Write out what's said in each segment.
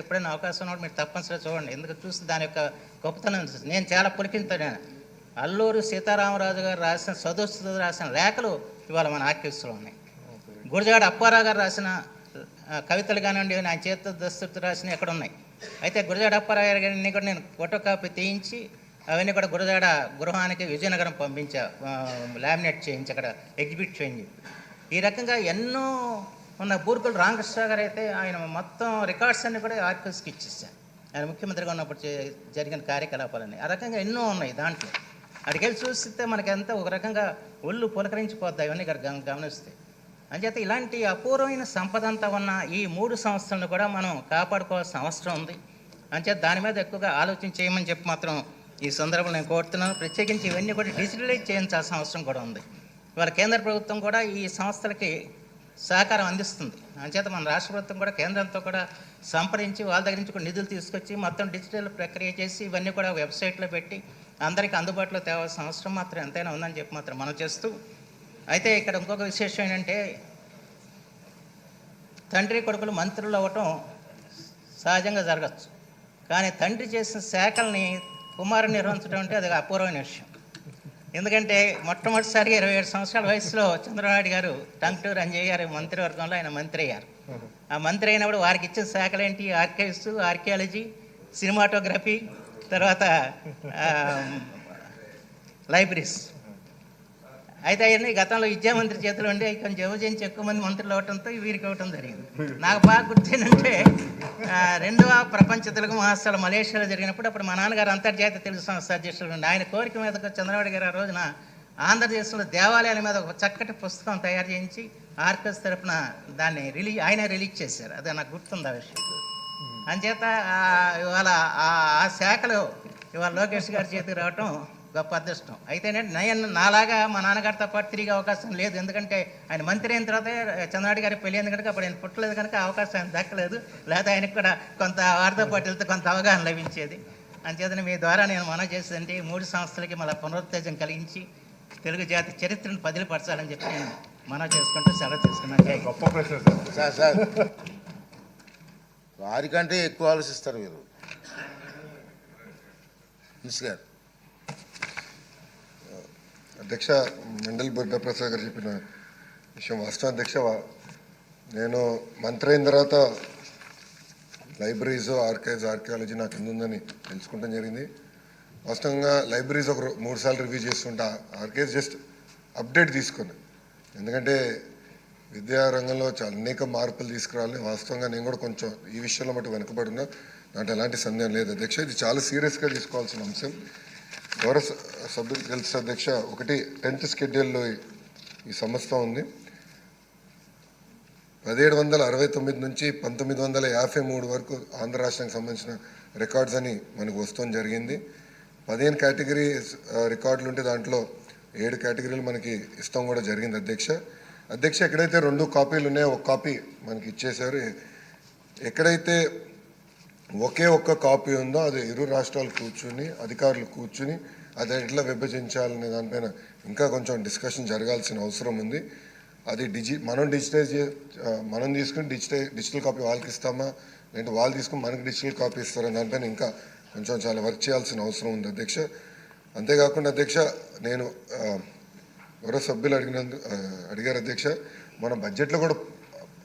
ఎప్పుడైనా అవకాశం ఉన్నప్పుడు మీరు తప్పనిసరిగా చూడండి. ఎందుకు చూస్తే దాని యొక్క గొప్పతనం నేను చాలా పులికింతాను అల్లూరు సీతారామరాజు గారు రాసిన సదస్సు రాసిన లేఖలు ఇవాళ మన ఆర్కివ్స్లో ఉన్నాయి. గురజాడ అప్పారావు గారు రాసిన కవితలు కానివ్వండి ఆయన చేత దస్తు రాసిన ఎక్కడ ఉన్నాయి? అయితే గురజాడ అప్పారావు గారు గారిని కూడా నేను ఫోటో కాపీ తీయించి అవన్నీ కూడా గురజాడ గృహానికి విజయనగరం పంపించా లామినేట్ చేయించి అక్కడ ఎగ్జిబిట్ చేయించి. ఈ రకంగా ఎన్నో ఉన్న బూర్గుల రామకృష్ణ గారు అయితే ఆయన మొత్తం రికార్డ్స్ అన్ని కూడా ఆర్కివ్స్కి ఇచ్చేసాను ఆయన ముఖ్యమంత్రిగా ఉన్నప్పుడు జరిగిన కార్యకలాపాలన్నీ. ఆ రకంగా ఎన్నో ఉన్నాయి దాంట్లో. అడిగేళ్ళు చూస్తే మనకి ఎంత ఒక రకంగా ఒళ్ళు పులకరించిపోద్దాయి ఇవన్నీ ఇక్కడ గమ- గమనిస్తే. అంచేత ఇలాంటి అపూర్వమైన సంపద అంతా ఉన్న ఈ మూడు సంస్థలను కూడా మనం కాపాడుకోవాల్సిన అవసరం ఉంది. అంచేత దాని మీద ఎక్కువగా ఆలోచన చేయమని చెప్పి మాత్రం ఈ సందర్భంలో నేను కోరుతున్నాను. ప్రత్యేకించి ఇవన్నీ కూడా డిజిటలైజ్ చేయించాల్సిన అవసరం కూడా ఉంది. ఇవాళ కేంద్ర ప్రభుత్వం కూడా ఈ సంస్థలకి సహకారం అందిస్తుంది. అంచేత మన రాష్ట్ర ప్రభుత్వం కూడా కేంద్రంతో కూడా సంప్రదించి వాళ్ళ దగ్గర నుంచి కూడా నిధులు తీసుకొచ్చి మొత్తం డిజిటల్ ప్రక్రియ చేసి ఇవన్నీ కూడా వెబ్సైట్లో పెట్టి అందరికీ అందుబాటులో తేవాల్సిన అవసరం మాత్రం ఎంతైనా ఉందని చెప్పి మాత్రం మనం చేస్తూ అయితే ఇక్కడ ఇంకొక విశేషం ఏంటంటే తండ్రి కొడుకులు మంత్రులు అవ్వటం సహజంగా జరగచ్చు. కానీ తండ్రి చేసిన శాఖల్ని కుమారుని నిర్వహించడం అంటే అది అపూర్వమైన విషయం. ఎందుకంటే మొట్టమొదటిసారిగా ఇరవై ఏడు సంవత్సరాల వయసులో చంద్రబాబు గారు టంగుటూరు అంజయ్య గారు మంత్రివర్గంలో ఆయన మంత్రి అయ్యారు. ఆ మంత్రి అయినప్పుడు వారికి ఇచ్చిన శాఖలు ఏంటి? ఆర్కైవ్స్ ఆర్కియాలజీ సినిమాటోగ్రఫీ తర్వాత లైబ్రరీస్. అయితే అవన్నీ గతంలో విద్యామంత్రి చేతిలో ఉండి కొంచెం విభజించి ఎక్కువ మంది మంత్రులు అవటంతో వీరికి ఇవ్వటం జరిగింది. నాకు బాగా గుర్తేంటంటే రెండవ ప్రపంచ తెలుగు మహాసభ మలేషియాలో జరిగినప్పుడు అప్పుడు మా నాన్నగారు అంతర్జాతీయ తెలుగు సంస్థ అధ్యక్షులు ఉండే. ఆయన కోరిక మీద చంద్రబాబు గారు ఆ రోజున ఆంధ్రదేశంలో దేవాలయాల మీద ఒక చక్కటి పుస్తకం తయారు చేయించి ఆర్కెస్ తరపున దాన్ని రిలీజ్ ఆయన రిలీజ్ చేశారు. అదే నాకు గుర్తుంది ఆ విషయం. అంచేత ఆ, ఇవాళ ఆ శాఖలో ఇవాళ లోకేష్ గారి చేతికి రావటం గొప్ప అదృష్టం. అయితే నేను నాలాగా మా నాన్నగారితో పాటు తిరిగే అవకాశం లేదు. ఎందుకంటే ఆయన మంత్రి అయిన తర్వాత చంద్రబాబు గారి పెళ్ళి కనుక అప్పుడు ఆయన పుట్టలేదు కనుక అవకాశం ఆయన దక్కలేదు. లేకపోతే ఆయనకు కూడా కొంత వారితో పాటు వెళ్తే కొంత అవగాహన లభించేది. అంచేతనే మీ ద్వారా నేను మనం చేసేదంటే మూడు సంస్థలకి మళ్ళీ పునరుత్తేజం కలిగించి తెలుగు జాతి చరిత్రను పదిలిపరచాలని చెప్పి నేను మనం చేసుకుంటూ సెలవు తీసుకున్నాను. గొప్ప ప్రశ్న సార్. Sir sir. వారికంటే ఎక్కువ ఆలోచిస్తారు మీరు. మిస్ గారు. అధ్యక్ష మండలి బుద్ధ ప్రసాద్ గారు చెప్పిన విషయం వాస్తవం. అధ్యక్ష నేను మంత్రి అయిన తర్వాత లైబ్రరీస్ ఆర్కైవ్స్ ఆర్కియాలజీ నాకు ఎందుందని తెలుసుకుంటాం జరిగింది. వాస్తవంగా లైబ్రరీస్ ఒక మూడు సార్లు రివ్యూ చేస్తుంటా. ఆర్కైవ్స్ జస్ట్ అప్డేట్ తీసుకుని. ఎందుకంటే విద్యా రంగంలో చాలా అనేక మార్పులు తీసుకురావాలని వాస్తవంగా నేను కూడా కొంచెం ఈ విషయంలో మటు వెనుకబడి నాకు ఎలాంటి సందేహం లేదు అధ్యక్ష. ఇది చాలా సీరియస్గా తీసుకోవాల్సిన అంశం. గౌరవ సభ్యులు తెలుసు అధ్యక్ష ఒకటి టెన్త్ స్కెడ్యూల్లో ఈ- సంస్థ ఉంది. పదిహేడు వందల అరవై తొమ్మిది నుంచి పంతొమ్మిది వందల యాభై మూడు వరకు ఆంధ్ర రాష్ట్రానికి సంబంధించిన రికార్డ్స్ అని మనకు వస్తాం జరిగింది. పదిహేను కేటగిరీ రికార్డులు ఉంటే దాంట్లో ఏడు కేటగిరీలు మనకి ఇస్తాం కూడా జరిగింది అధ్యక్ష. అధ్యక్ష ఎక్కడైతే రెండు కాపీలు ఉన్నాయో ఒక కాపీ మనకి ఇచ్చేశారు. ఎక్కడైతే ఒకే ఒక్క కాపీ ఉందో అది ఇరు రాష్ట్రాలు కూర్చుని అధికారులు కూర్చుని అది ఎట్లా విభజించాలనే దానిపైన ఇంకా కొంచెం డిస్కషన్ జరగాల్సిన అవసరం ఉంది. అది డిజి మనం డిజిటైజ్ మనం తీసుకుని డిజిటై డిజిటల్ కాపీ వాళ్ళకి ఇస్తామా? లేదంటే వాళ్ళు తీసుకుని మనకి డిజిటల్ కాపీ ఇస్తారా? దానిపైన ఇంకా కొంచెం చాలా వర్క్ చేయాల్సిన అవసరం ఉంది అధ్యక్ష. అంతేకాకుండా అధ్యక్ష నేను ఎవరో సభ్యులు అడిగినందు అడిగారు అధ్యక్ష. మన బడ్జెట్లో కూడా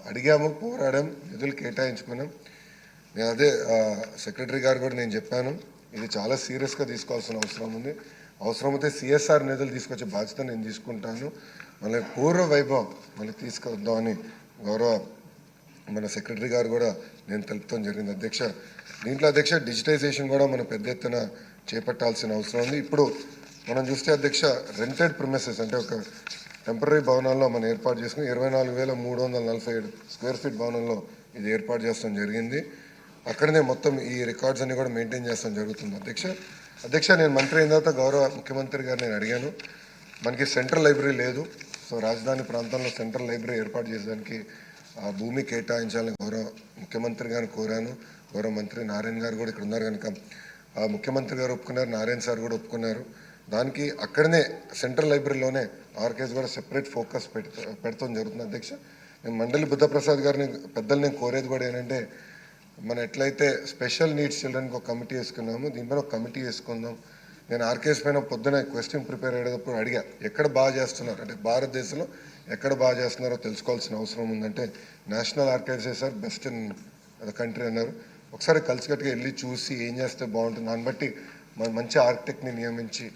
అడిగాము పోరాడాం నిధులు కేటాయించుకున్నాం. నేను అదే సెక్రటరీ గారు కూడా నేను చెప్పాను. ఇది చాలా సీరియస్గా తీసుకోవాల్సిన అవసరం ఉంది. అవసరమైతే సిఎస్ఆర్ నిధులు తీసుకొచ్చే బాధ్యత నేను తీసుకుంటాను. మళ్ళీ పూర్వ వైభవం మళ్ళీ తీసుకొద్దామని గౌరవ మన సెక్రటరీ గారు కూడా నేను తెలుపుతాం జరిగింది. అధ్యక్ష దీంట్లో అధ్యక్ష డిజిటైజేషన్ కూడా మనం పెద్ద ఎత్తున చేపట్టాల్సిన అవసరం ఉంది. ఇప్పుడు మనం చూస్తే అధ్యక్ష రెంటెడ్ ప్రిమిసెస్ అంటే ఒక టెంపరీ భవనాల్లో మనం ఏర్పాటు చేసుకుని ఇరవై నాలుగు వేల మూడు వందల నలభై ఏడు స్క్వేర్ ఫీట్ భవనంలో ఇది ఏర్పాటు చేస్తాం జరిగింది. అక్కడనే మొత్తం ఈ రికార్డ్స్ అన్ని కూడా మెయింటైన్ చేస్తాం జరుగుతుంది. అధ్యక్ష అధ్యక్ష నేను మంత్రి అయిన తర్వాత గౌరవ ముఖ్యమంత్రి గారు నేను అడిగాను. మనకి సెంట్రల్ లైబ్రరీ లేదు. సో రాజధాని ప్రాంతంలో సెంట్రల్ లైబ్రరీ ఏర్పాటు చేసేదానికి ఆ భూమి కేటాయించాలని గౌరవ ముఖ్యమంత్రి గారిని కోరాను. గౌరవ మంత్రి నారాయణ గారు కూడా ఇక్కడ ఉన్నారు కనుక ముఖ్యమంత్రి గారు ఒప్పుకున్నారు నారాయణ సార్ కూడా ఒప్పుకున్నారు. దానికి అక్కడనే సెంట్రల్ లైబ్రరీలోనే ఆర్కేస్ కూడా సెపరేట్ ఫోకస్ పెడతా పెడతాం జరుగుతుంది అధ్యక్ష. నేను మండలి బుద్ధప్రసాద్ గారిని పెద్దలు నేను కోరేది కూడా ఏంటంటే మనం ఎట్లయితే స్పెషల్ నీడ్స్ చిల్డ్రన్కి ఒక కమిటీ వేసుకున్నాము దీనిపైన ఒక కమిటీ వేసుకుందాం. నేను ఆర్కేస్ పైన పొద్దున క్వశ్చన్ ప్రిపేర్ అయ్యేటప్పుడు అడిగా ఎక్కడ బాగా చేస్తున్నారు? అంటే భారతదేశంలో ఎక్కడ బాగా చేస్తున్నారో తెలుసుకోవాల్సిన అవసరం ఉందంటే national archives sir best in the country అన్నారు. ఒకసారి కలిసికట్టుగా వెళ్ళి చూసి ఏం చేస్తే బాగుంటుంది? దాన్ని బట్టి మన మంచి ఆర్కిటెక్ట్ని నియమించి